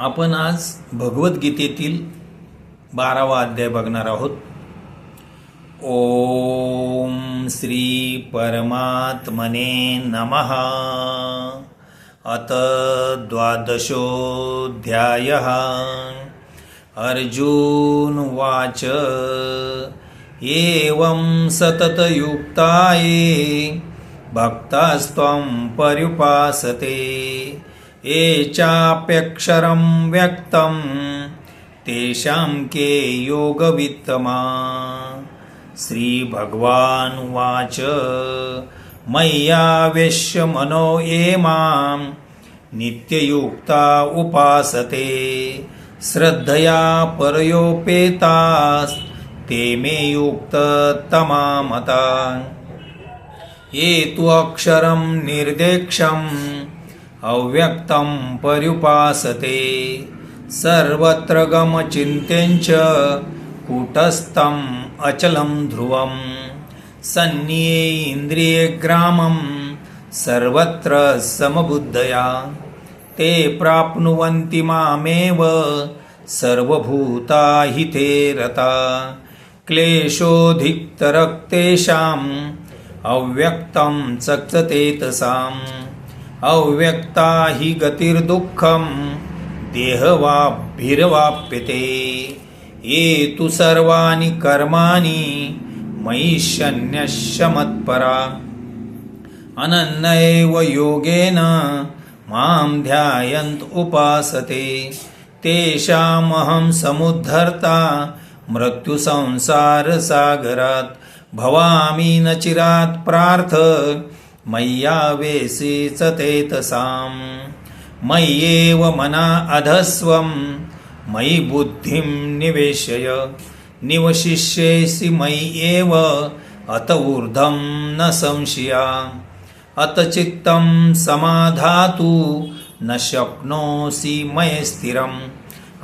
आपण आज भगवद्गीतेतील बारावा अध्याय बघणार आहोत. ओम श्री परमात्मने नमः. अत द्वादशोध्याय अर्जुन वाच एवं सततयुक्ताये भक्तास्त्वं पर्युपासते ये चाप्यक्षरं व्यक्तं तेषां के योगवित्तमा। श्रीभगवानुवाच मय्यावेश्य मनो ये मां नित्ययुक्ता उपासते श्रद्धया परयोपेतास्ते मे युक्ततमामता ये तु अक्षरं निर्देक्षम् अव्यक्तं पर्युपासते सर्वत्र गमचिन्त्यञ्च कूटस्थम् अचलं ध्रुवं। सन्निये इन्द्रियग्रामं सर्वत्र समबुद्धया। ते प्राप्नुवन्ति मामेव सर्वभूता हिते रता। क्लेशोऽधिक्तरक्तेषाम् अव्यक्तं चक्ततेतसाम् अव्यक्ता हि गतिर्दुःखं देहवाभिर्वाप्यते। ये तु सर्वाणि कर्माणि मयि शन्यशमत्परा अनन्यैव योगेन मां ध्यायन्त उपासते। तेषामहं समुद्धर्ता मृत्युसंसारसागरात् भवामि न चिरात् प्रार्थ। मय्या च तेतसां मय्येव मना अधस्वं मयि बुद्धिं निवेशय। निवशिष्येसि मयि एव अत ऊर्ध्वं न संशया। अत चित्तं समाधातु। न शक्नोसि मये स्थिरम्।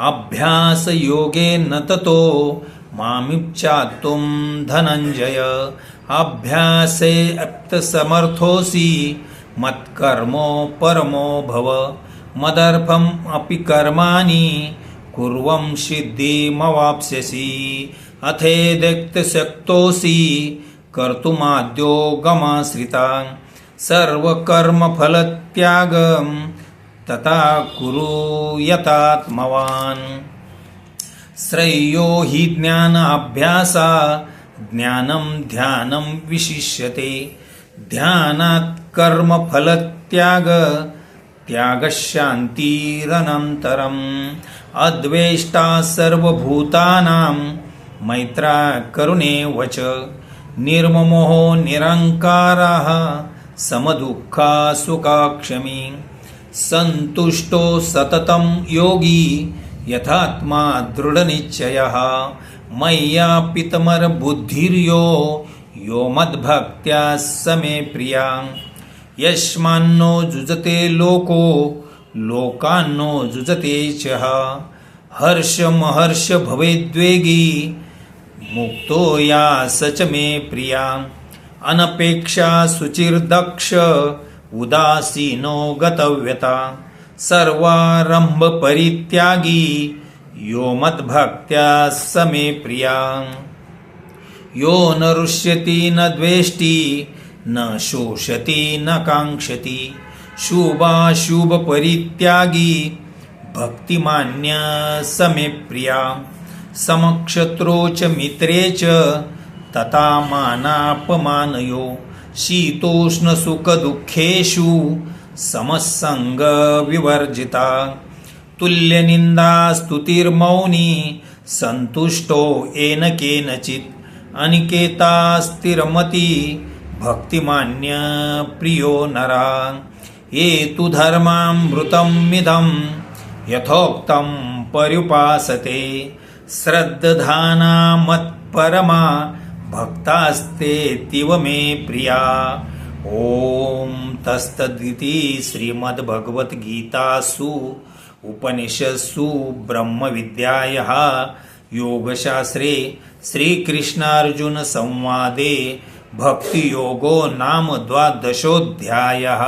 अभ्यासयोगेन ततो। मामिप्चातुं धनञ्जय। अभ्यासे समर्थोऽसि मत्कर्मो परमो भव। मदर्पम् अपि कर्माणि कुर्वं सिद्धिमवाप्स्यसि। अथेदक्तशक्तोऽसि कर्तुमाद्यो गमाश्रिता सर्वकर्मफलत्यागं तथा कुरु यतात्मवान् श्रेयो हि ज्ञानाभ्यासा ज्ञानं ध्यानं विशिष्यते. ध्यानात् कर्मफलत्याग त्यागशान्तिरनन्तरम्. अद्वेष्टा सर्वभूतानां मैत्रा करुणे वच. निर्ममोहो निरङ्कारः समदुःखा सुखाक्षमी. सन्तुष्टो सततं योगी यथात्मा दृढनिश्चयः. मय्यापितमरबुद्धिर्यो यो मद्भक्त्या समे प्रिया। यस्मान्नो जुजते लोको लोकान्नो जुजते च। हर्षमहर्ष भवेद्वेगी मुक्तो या सच मे प्रिया। अनपेक्षा शुचिर्दक्ष उदासीनो गतव्यता। सर्वारंभ परित्यागी यो मद्भक्त्या समे प्रिया यो न रुष्यति न द्वेष्टि न शोषति न काङ्क्षति। शुभाशुभ परित्यागी भक्तिमान्य समे प्रिया समक्षत्रो च मित्रे च तथा मानापमानयो। शीतोष्णसुखदुःखेषु समसङ्गविवर्जिता। तुल्यनिन्दास्तुतिर्मौनी सन्तुष्टो येन केनचित् अनिकेतास्तिरमति भक्तिमान्य प्रियो नरा। ये तु धर्मामृतमिदं यथोक्तं पर्युपासते श्रद्धाना मत्परमा भक्तास्तेऽतीव मे प्रिया। ॐ तस्तदिति श्रीमद्भगवद्गीतासु उपनिषत्सु ब्रह्मविद्यायाः। योगशास्त्रे श्रीकृष्णार्जुनसंवादे भक्तियोगो नाम द्वादशोऽध्यायः।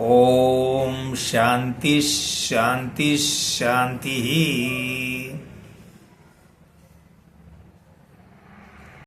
ॐ शान्तिः शान्तिः शांती।